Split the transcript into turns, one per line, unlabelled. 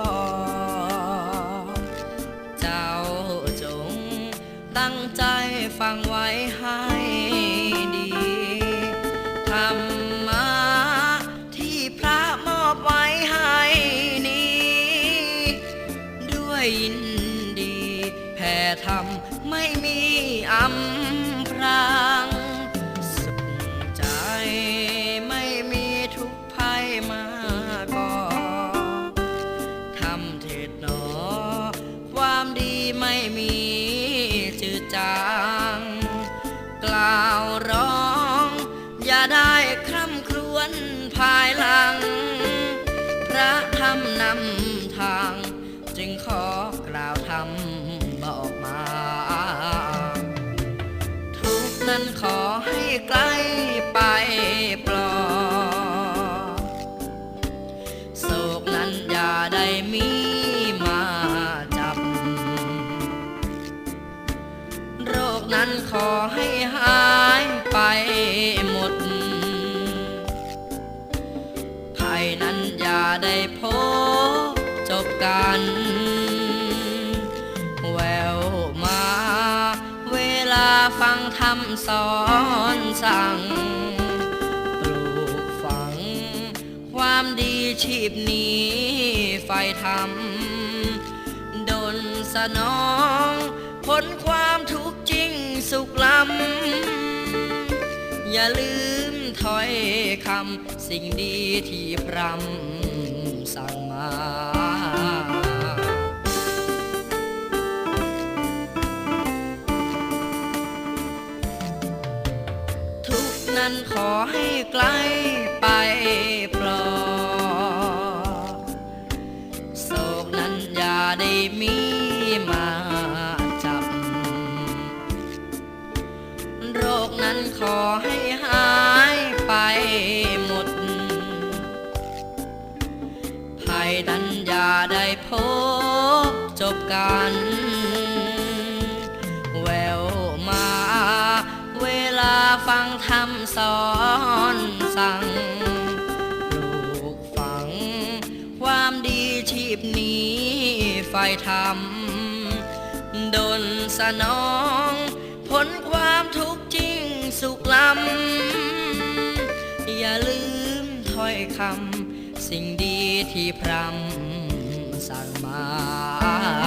บอกเจ้าจงตั้งใจ ภายหลัง พระธรรมนำทาง จึงขอกล่าวธรรมบอกมา ทุกนั้นขอให้ใกล้ไปปลอโศกนั้นอย่าได้มีมาจับ โรคนั้นขอให้หาย ได้พบจบกัน แววมา เวลาฟังธรรมสอนสั่ง ปลูกฝัง ความดีชีพนี้ไฟธรรมดนสนองผลความทุกข์จริงสุขล้ำอย่าลืมถ้อยคำสิ่งดีที่พรำ สั่งมาทุกนั้นขอให้ไกลไปปลอโศกนั้นอย่าได้มีมาจับ โรคนั้นขอให้หา อย่าได้พบจบกัน แววมา เวลาฟังธรรมสอนสั่ง ลูกฝัง ความดีชีพนี้ไฟธรรมดนสนอง ผลความทุกข์จริงสุขล้ำอย่าลืมถ้อยคำสิ่งดีที่พรำ 上马。